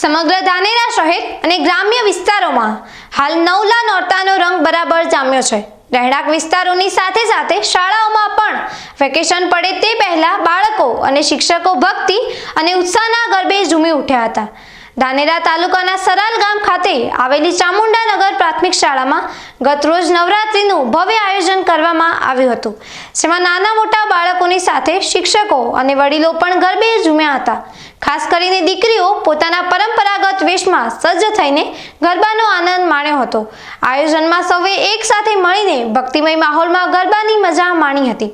સમગ્ર ધાનેરા શહેર અને ગ્રામ્ય વિસ્તારોમાં હાલ નવલા નોરતાનો રંગ બરાબર જામ્યો છે. રહેણાંક વિસ્તારોની સાથે સાથે શાળાઓમાં પણ વેકેશન પડે તે પહેલા બાળકો અને શિક્ષકો ભક્તિ અને ઉત્સાહના ગરબે ઝૂમી ઉઠ્યા હતા. ધાનેરા તાલુકાના સરાલ ગામ ખાતે આવેલી ચામુંડાનગર પ્રાથમિક શાળામાં ગતરોજ નવરાત્રીનું ભવ્ય આયોજન કરવામાં આવ્યું હતું, જેમાં નાના મોટા બાળકોની સાથે શિક્ષકો અને વડીલો પણ ગરબે ઝૂમ્યા હતા. ખાસ કરીને દીકરીઓ પોતાના પરંપરાગત વેશમાં સજ્જ થઈને ગરબાનો આનંદ માણ્યો હતો. આયોજનમાં સૌએ એક મળીને ભક્તિમય માહોલમાં ગરબાની મજા માણી હતી.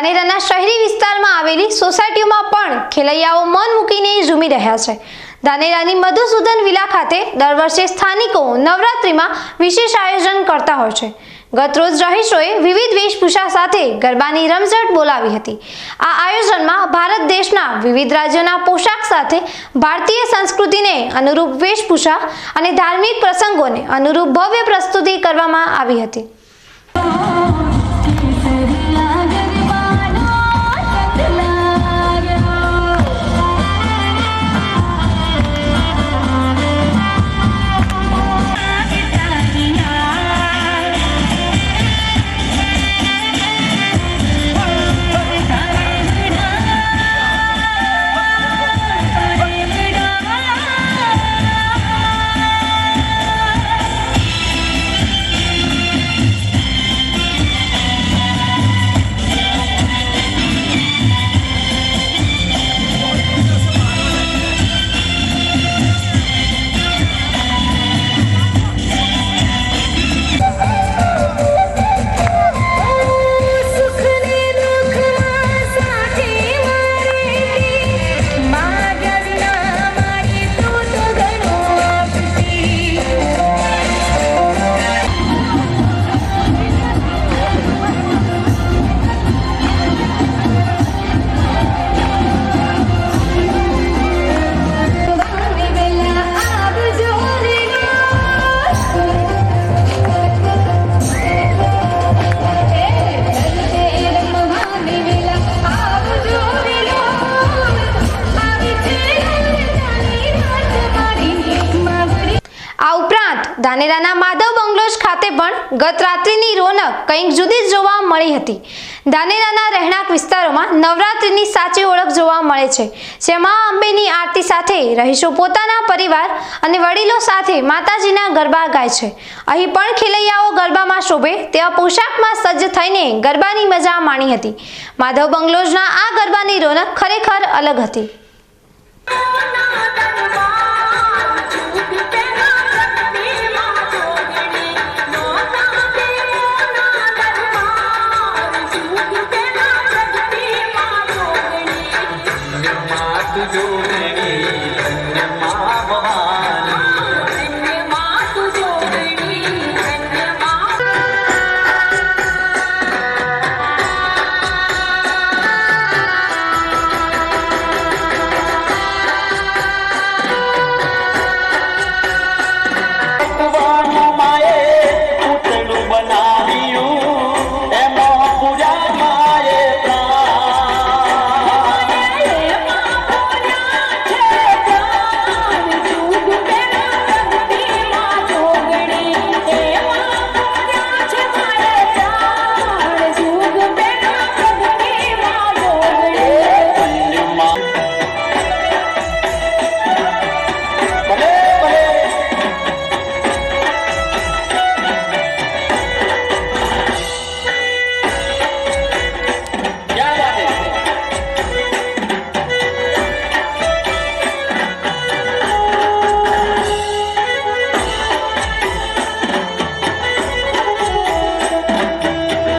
ધાનેરાના શહેરી વિસ્તારમાં આવેલી સોસાયટીઓમાં પણ ખેલૈયાઓ મન મૂકીને ઝૂમી રહ્યા છે. ધાનેરાની મધુસૂદન વિલા ખાતે દર વર્ષે સ્થાનિકો નવરાત્રિમાં વિશેષ આયોજન કરતા હોય છે. ગતરોજ રહીશોએ વિવિધ વેશભૂષા સાથે ગરબાની રમઝટ બોલાવી હતી. આ આયોજનમાં ભારત દેશના વિવિધ રાજ્યોના પોશાક સાથે ભારતીય સંસ્કૃતિને અનુરૂપ વેશભૂષા અને ધાર્મિક પ્રસંગોને અનુરૂપ ભવ્ય પ્રસ્તુતિ કરવામાં આવી હતી. આ ઉપરાંત ધાનેરાના માધવ બંગલોઝ ખાતે પણ ગત રાત્રિની રોનક કંઈક જુદી જ જોવા મળી હતી. ધાનેરાના રહેણાંક વિસ્તારોમાં નવરાત્રિની સાચી ઓળખ જોવા મળે છે, જેમાં અંબેની આરતી સાથે રહીશો પોતાના પરિવાર અને વડીલો સાથે માતાજીના ગરબા ગાય છે. અહીં પણ ખેલૈયાઓ ગરબામાં શોભે તેવા પોશાકમાં સજ્જ થઈને ગરબાની મજા માણી હતી. માધવ બંગલોઝના આ ગરબાની રોનક ખરેખર અલગ હતી.